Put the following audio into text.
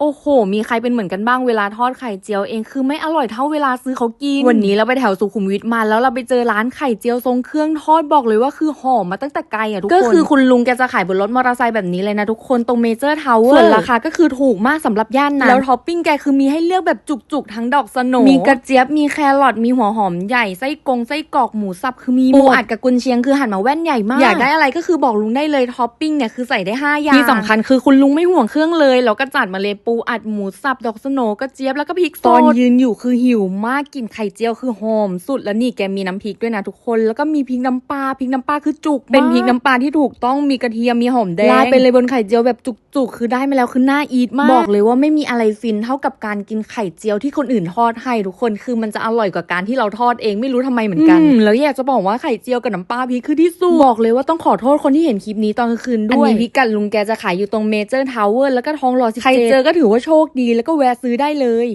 โอ้โห มีใครเป็นเหมือนกันบ้างเวลาทอดไข่เจียวเองคือไม่อร่อยเท่าเวลาซื้อเขากิน วันนี้เราไปแถวสุขุมวิทมาแล้วเราไปเจอร้านไข่เจียวทรงเครื่องทอดบอกเลยว่าคือหอมมาตั้งแต่ไกลอะทุกคน ก็คือคุณลุงแกจะขายบนรถมอเตอร์ไซค์แบบนี้เลยนะทุกคนตรงเมเจอร์ทาวเวอร์ส่วนราคาก็คือถูกมากสำหรับย่านนั้นแล้วท็อปปิ้งแกคือมีให้เลือกแบบจุกๆ ทั้งดอกสโหนมีกระเจี๊ยบมีแครอทมีหัวหอมใหญ่ไส้กงไส้กรอกหมูสับคือมีหมดปูอัดกับกุนเชียงคือหั่นมาแว่นใหญ่มากอยากได้อะไรก็คือบอกลุงได้เลยท็อปปิ้งเนี่ยคือใส่ได้ห้าอย่างที่สำคัญคือคุณลุงไม่ห่วงเครื่องเลยแล้วก็จัดมาเลยปูอัดหมูสับดอกสโหนกระเจี๊ยบแล้วก็พริกสดตอนยืนอยู่คือหิวมากกลิ่นไข่เจียวคือหอมสุดแล้วนี่แกมีน้ำพริกด้วยนะทุกคนแล้วก็มีพริกน้ำปลาพริกน้ำปลาคือจุกเป็นพริกน้ำปลาที่ถูกต้องมีกระเทียมมีหอมแดงราดไปเลยบนไข่เจียวแบบจุกๆ คือได้มาแล้วคือน่าอีทมากบอกเลยว่าไม่มีอะไรฟินเท่ากับการกินไข่เจียวที่คนอื่นทอดให้ทุกคนคือมันจะอร่อยกว่าการที่เราทอดเองไม่รู้ทำไมเหมือนกันแล้วอยากจะบอกว่าไข่เจียวกับน้ำปลาพริกคือที่สุดบอกเลยว่าต้องขอโทษคนที่เห็นคลิปนี้ตอนกลางคืนด้วยอันนี้พิกัดลุงแกจะขายอยู่ตรงเมเจอร์ทาวเวอร์แล้วก็ทองหล่อสิใครเจอก็ถือว่าโชคดีแล้วก็แวะซื้อได้เลย